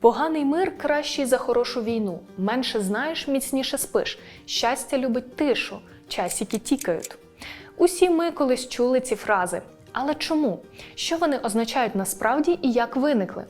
Поганий мир кращий за хорошу війну. Менше знаєш, міцніше спиш. Щастя любить тишу, часики тікають. Усі ми колись чули ці фрази. Але чому? Що вони означають насправді і як виникли?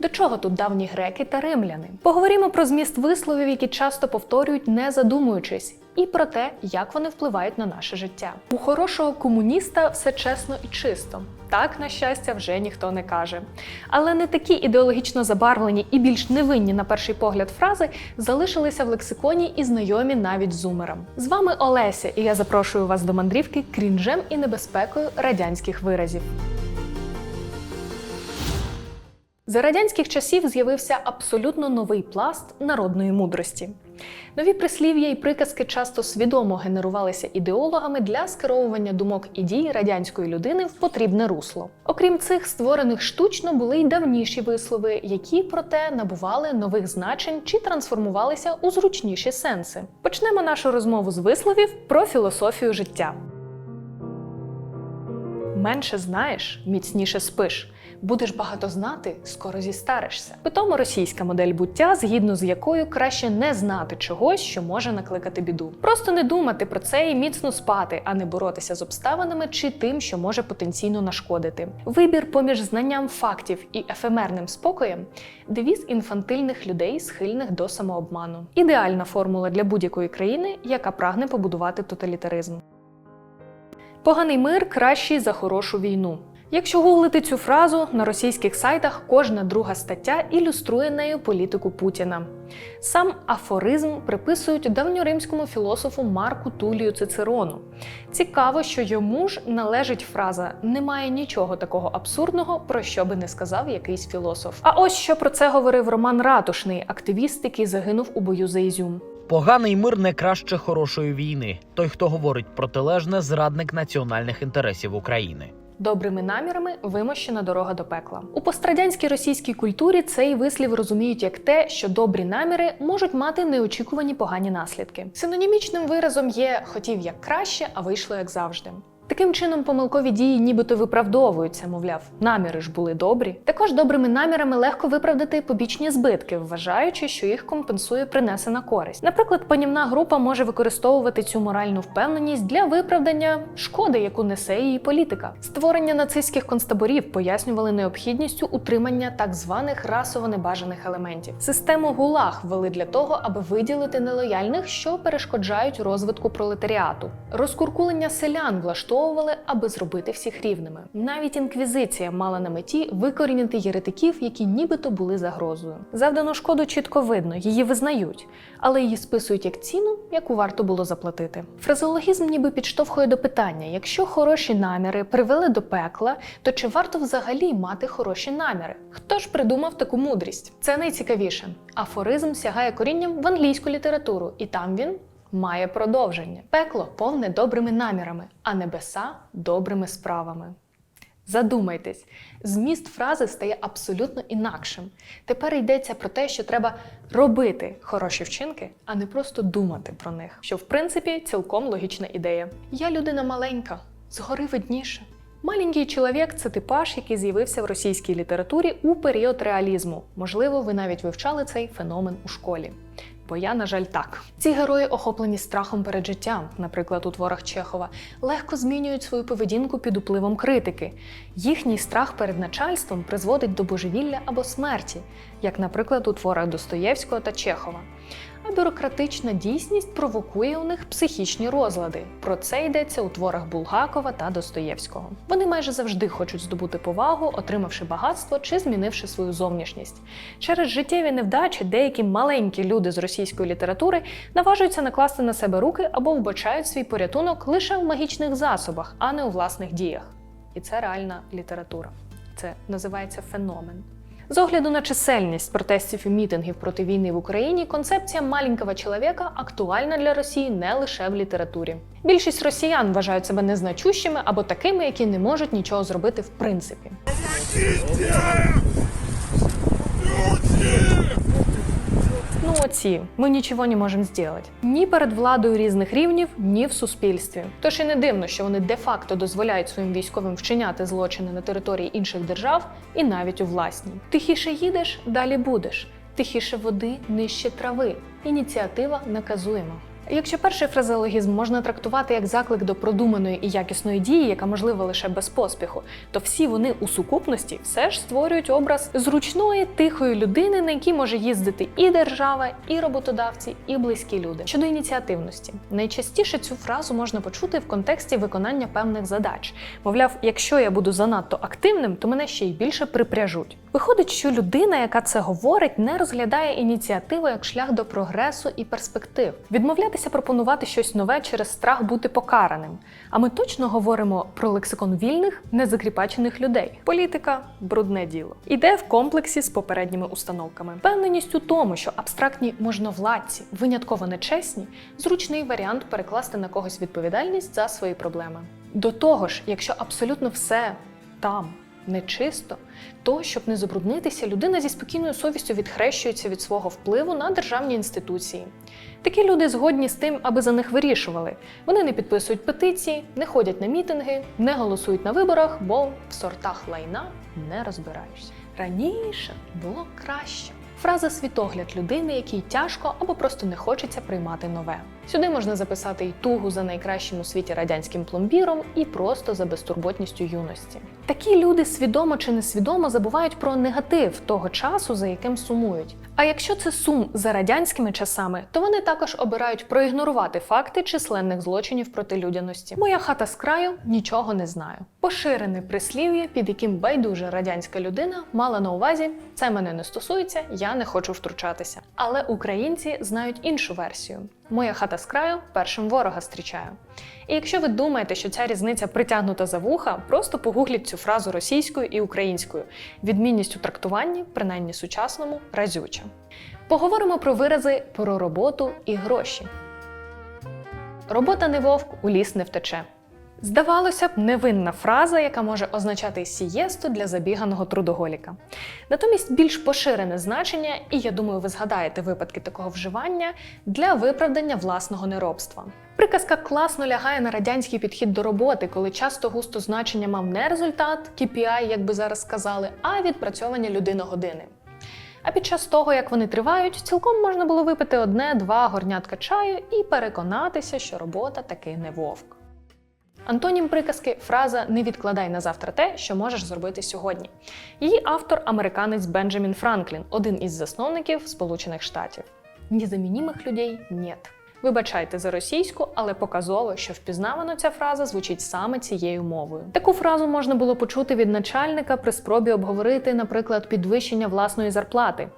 До чого тут давні греки та римляни? Поговоримо про зміст висловів, які часто повторюють, не задумуючись, і про те, як вони впливають на наше життя. У хорошого комуніста все чесно і чисто. Так, на щастя, вже ніхто не каже. Але не такі ідеологічно забарвлені і більш невинні на перший погляд фрази залишилися в лексиконі і знайомі навіть зумерам. З вами Олеся, і я запрошую вас до мандрівки крінжем і небезпекою радянських виразів. За радянських часів з'явився абсолютно новий пласт народної мудрості. Нові прислів'я і приказки часто свідомо генерувалися ідеологами для скеровування думок і дій радянської людини в потрібне русло. Окрім цих створених штучно були й давніші вислови, які проте набували нових значень чи трансформувалися у зручніші сенси. Почнемо нашу розмову з висловів про філософію життя. Менше знаєш, міцніше спиш. Будеш багато знати, скоро зістаришся. Питомо російська модель буття, згідно з якою краще не знати чогось, що може накликати біду. Просто не думати про це і міцно спати, а не боротися з обставинами чи тим, що може потенційно нашкодити. Вибір поміж знанням фактів і ефемерним спокоєм девіз інфантильних людей, схильних до самообману. Ідеальна формула для будь-якої країни, яка прагне побудувати тоталітаризм. Поганий мир кращий за хорошу війну. Якщо гуглити цю фразу на російських сайтах, кожна друга стаття ілюструє нею політику Путіна. Сам афоризм приписують давньоримському філософу Марку Тулію Цицерону. Цікаво, що йому ж належить фраза Немає нічого такого абсурдного, про що би не сказав якийсь філософ. А ось що про це говорив Роман Ратушний, активіст, який загинув у бою за Ізюм. Поганий мир не краще хорошої війни. Той, хто говорить протилежне, зрадник національних інтересів України. Добрими намірами вимощена дорога до пекла. У пострадянській російській культурі цей вислів розуміють як те, що добрі наміри можуть мати неочікувані погані наслідки. Синонімічним виразом є хотів як краще, а вийшло як завжди. Таким чином, помилкові дії нібито виправдовуються, мовляв, наміри ж були добрі. Також добрими намірами легко виправдати побічні збитки, вважаючи, що їх компенсує принесена користь. Наприклад, панівна група може використовувати цю моральну впевненість для виправдання шкоди, яку несе її політика. Створення нацистських концтаборів пояснювали необхідністю утримання так званих расово небажаних елементів. Систему ГУЛАГ ввели для того, аби виділити нелояльних, що перешкоджають розвитку пролетаріату. Розкуркулення селян влаштовували, аби зробити всіх рівними. Навіть інквізиція мала на меті викорінити єретиків, які нібито були загрозою. Завдану шкоду чітко видно, її визнають, але її списують як ціну, яку варто було заплатити. Фразеологізм ніби підштовхує до питання: якщо хороші наміри привели до пекла, то чи варто взагалі мати хороші наміри? Хто ж придумав таку мудрість? Це найцікавіше. Афоризм сягає корінням в англійську літературу, і там він має продовження. Пекло повне добрими намірами, а небеса добрими справами. Задумайтесь, зміст фрази стає абсолютно інакшим. Тепер йдеться про те, що треба робити хороші вчинки, а не просто думати про них. Що в принципі цілком логічна ідея. Я людина маленька, згори видніше. Маленький чоловік це типаж, який з'явився в російській літературі у період реалізму. Можливо, ви навіть вивчали цей феномен у школі. Бо я, на жаль, так. Ці герої, охоплені страхом перед життям, наприклад, у творах Чехова, легко змінюють свою поведінку під впливом критики. Їхній страх перед начальством призводить до божевілля або смерті, як, наприклад, у творах Достоєвського та Чехова. А бюрократична дійсність провокує у них психічні розлади. Про це йдеться у творах Булгакова та Достоєвського. Вони майже завжди хочуть здобути повагу, отримавши багатство чи змінивши свою зовнішність. Через життєві невдачі деякі маленькі люди з російської літератури наважуються накласти на себе руки або вбачають свій порятунок лише в магічних засобах, а не у власних діях. І це реальна література. Це називається феномен. З огляду на чисельність протестів і мітингів проти війни в Україні, концепція маленького чоловіка актуальна для Росії не лише в літературі. Більшість росіян вважають себе незначущими або такими, які не можуть нічого зробити в принципі. Молодці, ми нічого не можемо зробити. Ні перед владою різних рівнів, ні в суспільстві. Тож і не дивно, що вони де-факто дозволяють своїм військовим вчиняти злочини на території інших держав і навіть у власній. Тихіше їдеш, далі будеш. Тихіше води, нижче трави. Ініціатива наказуємо. Якщо перший фразеологізм можна трактувати як заклик до продуманої і якісної дії, яка можлива лише без поспіху, то всі вони у сукупності все ж створюють образ зручної, тихої людини, на якій може їздити і держава, і роботодавці, і близькі люди. Щодо ініціативності, найчастіше цю фразу можна почути в контексті виконання певних задач. Мовляв, якщо я буду занадто активним, то мене ще й більше припряжуть. Виходить, що людина, яка це говорить, не розглядає ініціативу як шлях до прогресу і перспектив. Відмовлятися пропонувати щось нове через страх бути покараним. А ми точно говоримо про лексикон вільних, незакріпачених людей. Політика брудне діло. Іде в комплексі з попередніми установками. Впевненість у тому, що абстрактні можновладці винятково нечесні, зручний варіант перекласти на когось відповідальність за свої проблеми. До того ж, якщо абсолютно все там нечисто, то, щоб не забруднитися, людина зі спокійною совістю відхрещується від свого впливу на державні інституції. Такі люди згодні з тим, аби за них вирішували. Вони не підписують петиції, не ходять на мітинги, не голосують на виборах, бо в сортах лайна не розбираюся. Раніше було краще. Фраза світогляд людини, якій тяжко або просто не хочеться приймати нове. Сюди можна записати і тугу за найкращим у світі радянським пломбіром, і просто за безтурботністю юності. Такі люди свідомо чи несвідомо забувають про негатив того часу, за яким сумують. А якщо це сум за радянськими часами, то вони також обирають проігнорувати факти численних злочинів проти людяності. Моя хата з краю нічого не знаю. Поширене прислів'я, під яким байдужа радянська людина мала на увазі це мене не стосується, я не хочу втручатися. Але українці знають іншу версію. Моя хата з краю першим ворога зустрічаю. І якщо ви думаєте, що ця різниця притягнута за вуха, просто погугліть цю фразу російською і українською. Відмінність у трактуванні, принаймні сучасному, разюча. Поговоримо про вирази про роботу і гроші. Робота не вовк, у ліс не втече. Здавалося б, невинна фраза, яка може означати сієсту для забіганого трудоголіка. Натомість більш поширене значення, і я думаю, ви згадаєте випадки такого вживання для виправдання власного неробства. Приказка класно лягає на радянський підхід до роботи, коли часто густо значення мав не результат, KPI, як би зараз сказали, а відпрацьовані людиногодини. А під час того, як вони тривають, цілком можна було випити одне-два горнятка чаю і переконатися, що робота таки не вовк. Антонім приказки фраза Не відкладай на завтра те, що можеш зробити сьогодні. Її автор американець Бенджамін Франклін, один із засновників Сполучених Штатів. Незамінімих людей нет. Вибачайте за російську, але показово, що впізнавано ця фраза звучить саме цією мовою. Таку фразу можна було почути від начальника при спробі обговорити, наприклад, підвищення власної зарплати.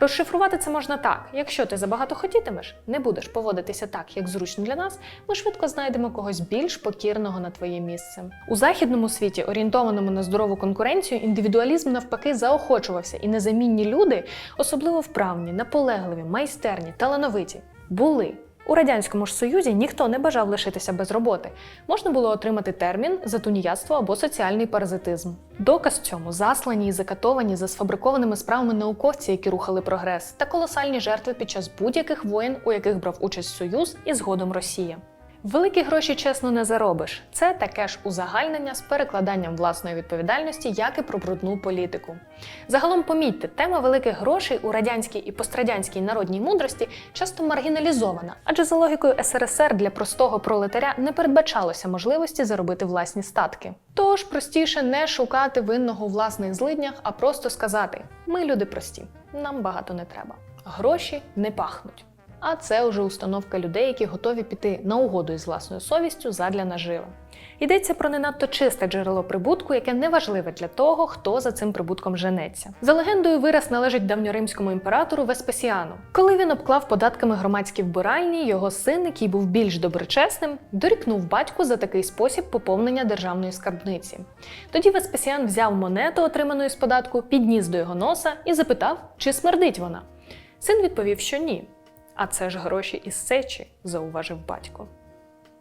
Розшифрувати це можна так: якщо ти забагато хотітимеш, не будеш поводитися так, як зручно для нас, ми швидко знайдемо когось більш покірного на твоє місце. У західному світі, орієнтованому на здорову конкуренцію, індивідуалізм навпаки заохочувався, і незамінні люди, особливо вправні, наполегливі, майстерні, талановиті, були. У радянському ж союзі ніхто не бажав лишитися без роботи. Можна було отримати термін за тунеядство або соціальний паразитизм. Доказ цьому заслані і закатовані за сфабрикованими справами науковці, які рухали прогрес, та колосальні жертви під час будь-яких воєн, у яких брав участь Союз і згодом Росія. Великі гроші чесно не заробиш. Це таке ж узагальнення з перекладанням власної відповідальності, як і про брудну політику. Загалом помітьте, тема великих грошей у радянській і пострадянській народній мудрості часто маргіналізована, адже за логікою СРСР для простого пролетаря не передбачалося можливості заробити власні статки. Тож простіше не шукати винного у власних злиднях, а просто сказати: ми люди прості, нам багато не треба. Гроші не пахнуть. А це вже установка людей, які готові піти на угоду із власною совістю задля наживи. Йдеться про не надто чисте джерело прибутку, яке не важливе для того, хто за цим прибутком женеться. За легендою, вираз належить давньоримському імператору Веспасіану. Коли він обклав податками громадські вбиральні, його син, який був більш доброчесним, дорікнув батьку за такий спосіб поповнення державної скарбниці. Тоді Веспасіан взяв монету, отриману із податку, підніс до його носа і запитав, чи смердить вона. Син відповів, що ні. А це ж гроші із сечі, зауважив батько.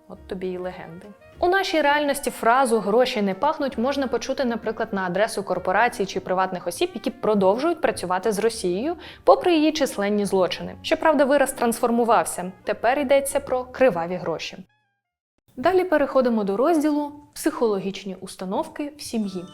От тобі й легенди. У нашій реальності фразу гроші не пахнуть можна почути, наприклад, на адресу корпорацій чи приватних осіб, які продовжують працювати з Росією, попри її численні злочини. Щоправда, вираз трансформувався. Тепер йдеться про криваві гроші. Далі переходимо до розділу психологічні установки в сім'ї.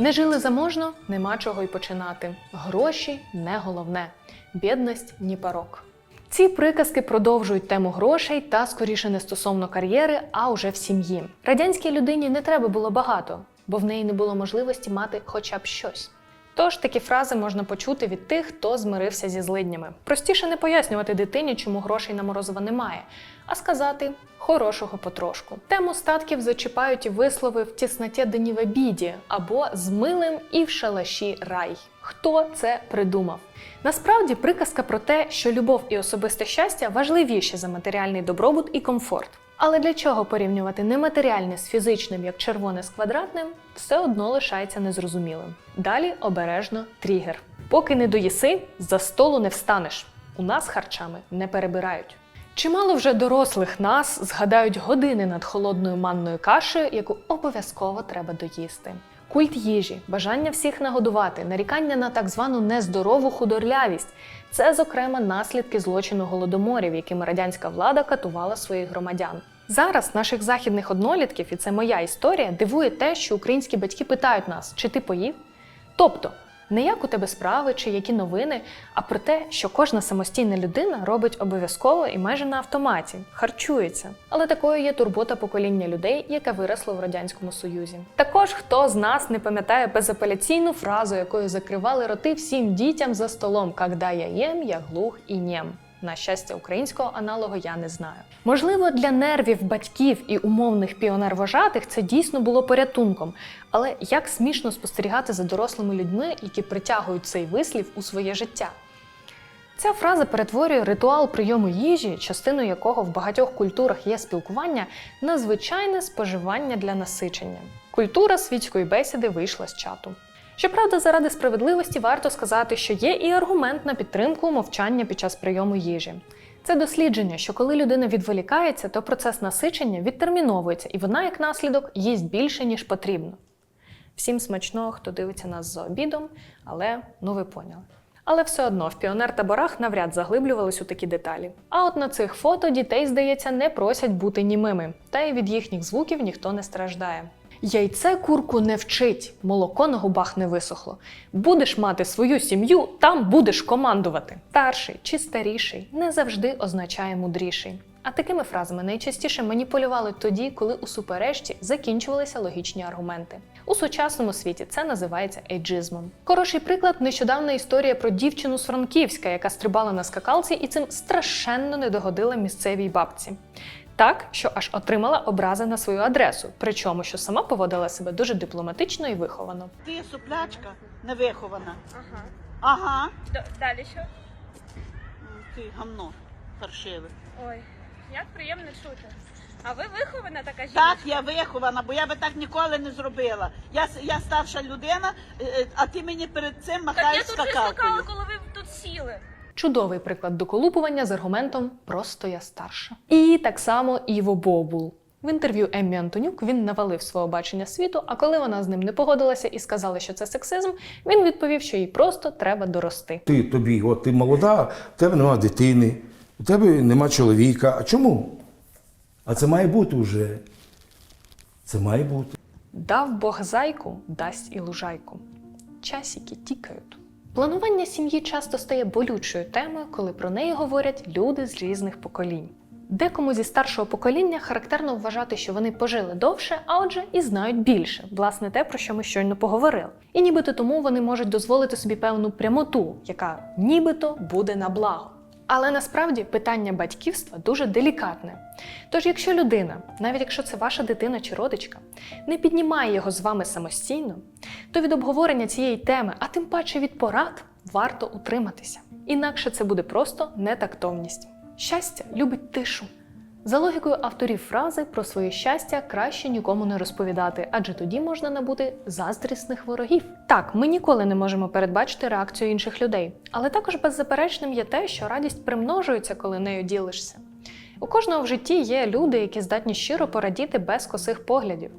Не жили заможно, нема чого й починати. Гроші не головне, бідність ні парок. Ці приказки продовжують тему грошей та скоріше не стосовно кар'єри, а уже в сім'ї. Радянській людині не треба було багато, бо в неї не було можливості мати хоча б щось. Тож такі фрази можна почути від тих, хто змирився зі злиднями. Простіше не пояснювати дитині, чому грошей на морозиво немає, а сказати хорошого потрошку. Тему статків зачіпають і вислови в тісноті дні в обіді або з милим і в шалаші рай. Хто це придумав? Насправді приказка про те, що любов і особисте щастя важливіші за матеріальний добробут і комфорт. Але для чого порівнювати нематеріальне з фізичним як червоне з квадратним, все одно лишається незрозумілим. Далі обережно тригер. Поки не доїси, за столу не встанеш. У нас харчами не перебирають. Чимало вже дорослих нас згадають години над холодною манною кашею, яку обов'язково треба доїсти. Культ їжі, бажання всіх нагодувати, нарікання на так звану нездорову худорлявість це, зокрема, наслідки злочину голодоморів, якими радянська влада катувала своїх громадян. Зараз наших західних однолітків, і це моя історія, дивує те, що українські батьки питають нас, чи ти поїв? Тобто, не як у тебе справи чи які новини, а про те, що кожна самостійна людина робить обов'язково і майже на автоматі, харчується. Але такою є турбота покоління людей, яке виросло в радянському союзі. Також хто з нас не пам'ятає безапеляційну фразу, якою закривали роти всім дітям за столом «Когда я єм, я глух і нєм». На щастя, українського аналогу я не знаю. Можливо, для нервів батьків і умовних піонер-вожатих це дійсно було порятунком, але як смішно спостерігати за дорослими людьми, які притягують цей вислів у своє життя. Ця фраза перетворює ритуал прийому їжі, частиною якого в багатьох культурах є спілкування, на звичайне споживання для насичення. Культура світської бесіди вийшла з чату. Щоправда, заради справедливості варто сказати, що є і аргумент на підтримку мовчання під час прийому їжі. Це дослідження, що коли людина відволікається, то процес насичення відтерміновується, і вона, як наслідок, їсть більше, ніж потрібно. Всім смачного, хто дивиться нас за обідом, але ну ви поняли. Але все одно в піонер-таборах навряд заглиблювались у такі деталі. А от на цих фото дітей, здається, не просять бути німими, та й від їхніх звуків ніхто не страждає. Яйце курку не вчить, молоко на губах не висохло. Будеш мати свою сім'ю, там будеш командувати. Старший чи старіший не завжди означає мудріший. А такими фразами найчастіше маніпулювали тоді, коли у суперечці закінчувалися логічні аргументи. У сучасному світі це називається ейджизмом. Хороший приклад нещодавна історія про дівчину з Франківська, яка стрибала на скакалці і цим страшенно не догодила місцевій бабці. Так, що аж отримала образи на свою адресу, причому що сама поводила себе дуже дипломатично і виховано. Ти суплячка невихована. Ага. Ага. Д- далі що? Ти гамно паршиве. Ой, як приємно чути. А ви вихована така жінка? Так, я вихована, бо я би так ніколи не зробила. Я, с- я старша людина, е, е, а ти мені перед цим Так я тут не скакалкою. скакала, коли ви тут сіли. Чудовий приклад доколупування з аргументом Просто я старша. І так само Іво Бобул. В інтерв'ю Еммі Антонюк він навалив свого бачення світу, а коли вона з ним не погодилася і сказала, що це сексизм, він відповів, що їй просто треба дорости. Ти тобі, от ти молода, в тебе нема дитини, у тебе нема чоловіка. А чому? А це має бути вже. Це має бути. Дав Бог зайку, дасть і лужайку. Часики тікають. Планування сім'ї часто стає болючою темою, коли про неї говорять люди з різних поколінь. Декому зі старшого покоління характерно вважати, що вони пожили довше, а отже, і знають більше, власне, те, про що ми щойно поговорили. І нібито тому вони можуть дозволити собі певну прямоту, яка нібито буде на благо. Але насправді питання батьківства дуже делікатне. Тож, якщо людина, навіть якщо це ваша дитина чи родичка, не піднімає його з вами самостійно, то від обговорення цієї теми, а тим паче від порад, варто утриматися. Інакше це буде просто нетактовність. Щастя любить тишу. За логікою авторів фрази про своє щастя краще нікому не розповідати, адже тоді можна набути заздрісних ворогів. Так, ми ніколи не можемо передбачити реакцію інших людей, але також беззаперечним є те, що радість примножується, коли нею ділишся. У кожного в житті є люди, які здатні щиро порадіти без косих поглядів.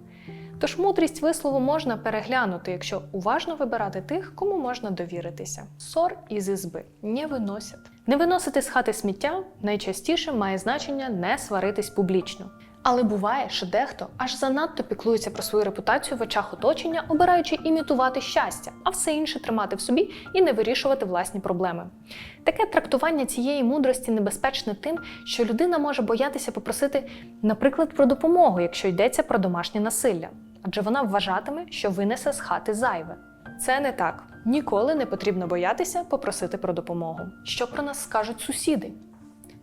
Тож мудрість вислову можна переглянути, якщо уважно вибирати тих, кому можна довіритися. Ссор із ізби не виносять. Не виносити з хати сміття найчастіше має значення не сваритись публічно. Але буває, що дехто аж занадто піклується про свою репутацію в очах оточення, обираючи імітувати щастя, а все інше тримати в собі і не вирішувати власні проблеми. Таке трактування цієї мудрості небезпечне тим, що людина може боятися попросити, наприклад, про допомогу, якщо йдеться про домашнє насилля, адже вона вважатиме, що винесе з хати зайве. Це не так. Ніколи не потрібно боятися попросити про допомогу. Що про нас скажуть сусіди?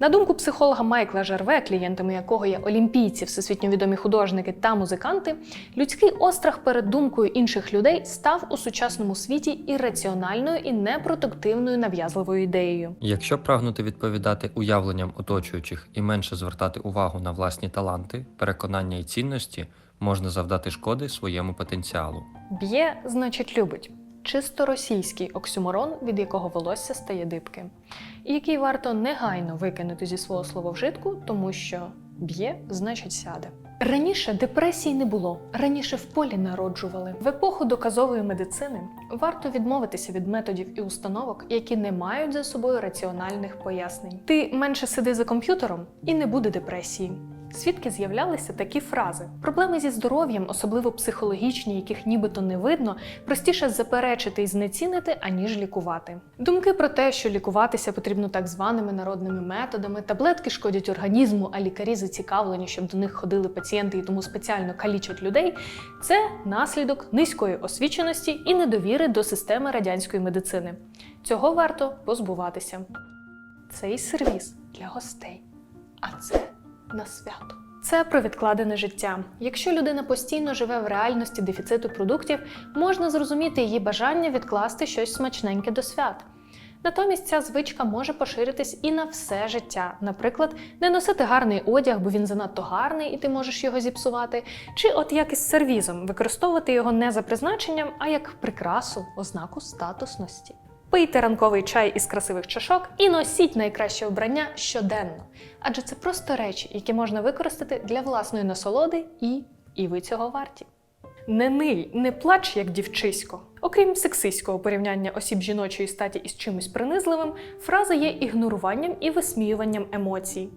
На думку психолога Майкла Жерве, клієнтами якого є олімпійці, всесвітньо відомі художники та музиканти, людський острах перед думкою інших людей став у сучасному світі ірраціональною і непродуктивною нав'язливою ідеєю. Якщо прагнути відповідати уявленням оточуючих і менше звертати увагу на власні таланти, переконання і цінності, можна завдати шкоди своєму потенціалу. Б'є, значить, любить. Чисто російський оксюморон, від якого волосся стає дибки, і який варто негайно викинути зі свого слововжитку, тому що б'є, значить сяде. Раніше депресій не було, раніше в полі народжували. В епоху доказової медицини варто відмовитися від методів і установок, які не мають за собою раціональних пояснень. Ти менше сиди за комп'ютером і не буде депресії. Звідки з'являлися такі фрази? Проблеми зі здоров'ям, особливо психологічні, яких нібито не видно, простіше заперечити і знецінити, аніж лікувати. Думки про те, що лікуватися потрібно так званими народними методами, таблетки шкодять організму, а лікарі зацікавлені, щоб до них ходили пацієнти і тому спеціально калічать людей. Це наслідок низької освіченості і недовіри до системи радянської медицини. Цього варто позбуватися. Цей сервіс для гостей. А це на свято. Це про відкладене життя. Якщо людина постійно живе в реальності дефіциту продуктів, можна зрозуміти її бажання відкласти щось смачненьке до свят. Натомість ця звичка може поширитись і на все життя. Наприклад, не носити гарний одяг, бо він занадто гарний і ти можеш його зіпсувати, чи от як із сервізом, використовувати його не за призначенням, а як прикрасу, ознаку статусності. Пийте ранковий чай із красивих чашок і носіть найкраще вбрання щоденно, адже це просто речі, які можна використати для власної насолоди, і, і ви цього варті. Не ниль, не плач, як дівчисько. Окрім сексистського порівняння осіб жіночої статі із чимось принизливим, фраза є ігноруванням і висміюванням емоцій.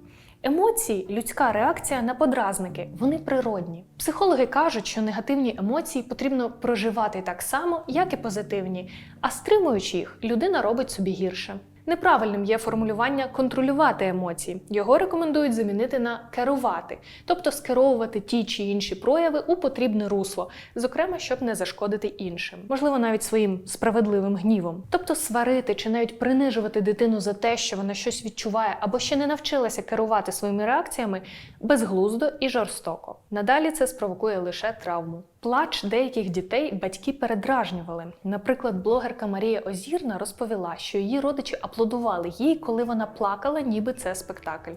Емоції людська реакція на подразники, вони природні. Психологи кажуть, що негативні емоції потрібно проживати так само, як і позитивні, а стримуючи їх, людина робить собі гірше. Неправильним є формулювання контролювати емоції. Його рекомендують замінити на керувати, тобто скеровувати ті чи інші прояви у потрібне русло, зокрема, щоб не зашкодити іншим, можливо, навіть своїм справедливим гнівом. Тобто сварити чи навіть принижувати дитину за те, що вона щось відчуває або ще не навчилася керувати своїми реакціями, безглуздо і жорстоко. Надалі це спровокує лише травму. Плач деяких дітей батьки передражнювали. Наприклад, блогерка Марія Озірна розповіла, що її родичі аплодували їй, коли вона плакала, ніби це спектакль.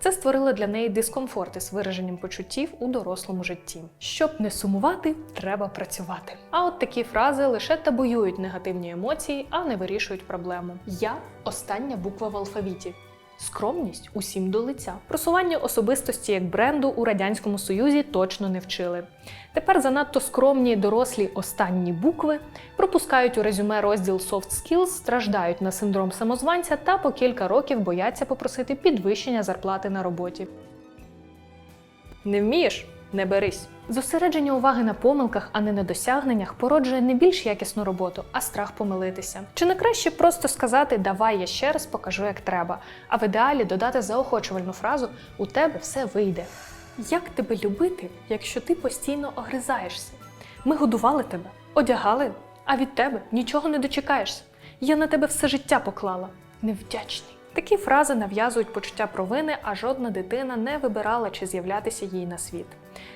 Це створило для неї дискомфорт із вираженням почуттів у дорослому житті. Щоб не сумувати, треба працювати. А от такі фрази лише табуюють негативні емоції, а не вирішують проблему. Я остання буква в алфавіті. Скромність усім до лиця. Просування особистості як бренду у радянському союзі точно не вчили. Тепер занадто скромні дорослі останні букви пропускають у резюме розділ Soft Skills, страждають на синдром самозванця та по кілька років бояться попросити підвищення зарплати на роботі. Не вмієш? Не берись. Зосередження уваги на помилках, а не на досягненнях, породжує не більш якісну роботу, а страх помилитися. Чи не краще просто сказати Давай я ще раз покажу, як треба, а в ідеалі додати заохочувальну фразу У тебе все вийде. Як тебе любити, якщо ти постійно огризаєшся? Ми годували тебе, одягали, а від тебе нічого не дочекаєшся. Я на тебе все життя поклала. Невдячний. Такі фрази нав'язують почуття провини, а жодна дитина не вибирала чи з'являтися їй на світ.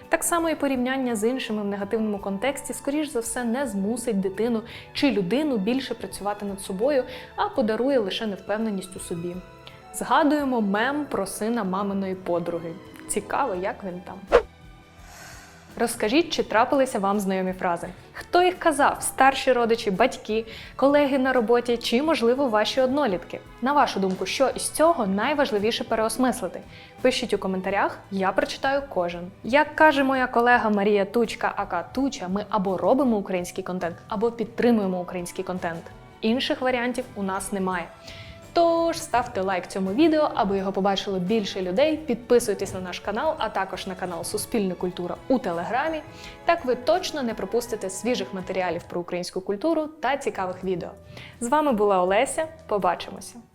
Так само і порівняння з іншими в негативному контексті, скоріш за все, не змусить дитину чи людину більше працювати над собою, а подарує лише невпевненість у собі. Згадуємо мем про сина маминої подруги. Цікаво, як він там. Розкажіть, чи трапилися вам знайомі фрази. Хто їх казав? Старші родичі, батьки, колеги на роботі чи, можливо, ваші однолітки? На вашу думку, що із цього найважливіше переосмислити? Пишіть у коментарях, я прочитаю кожен. Як каже моя колега Марія Тучка, ака Туча, ми або робимо український контент, або підтримуємо український контент. Інших варіантів у нас немає. Тож ставте лайк цьому відео, аби його побачило більше людей. Підписуйтесь на наш канал, а також на канал Суспільне культура у Телеграмі. Так ви точно не пропустите свіжих матеріалів про українську культуру та цікавих відео. З вами була Олеся. Побачимося!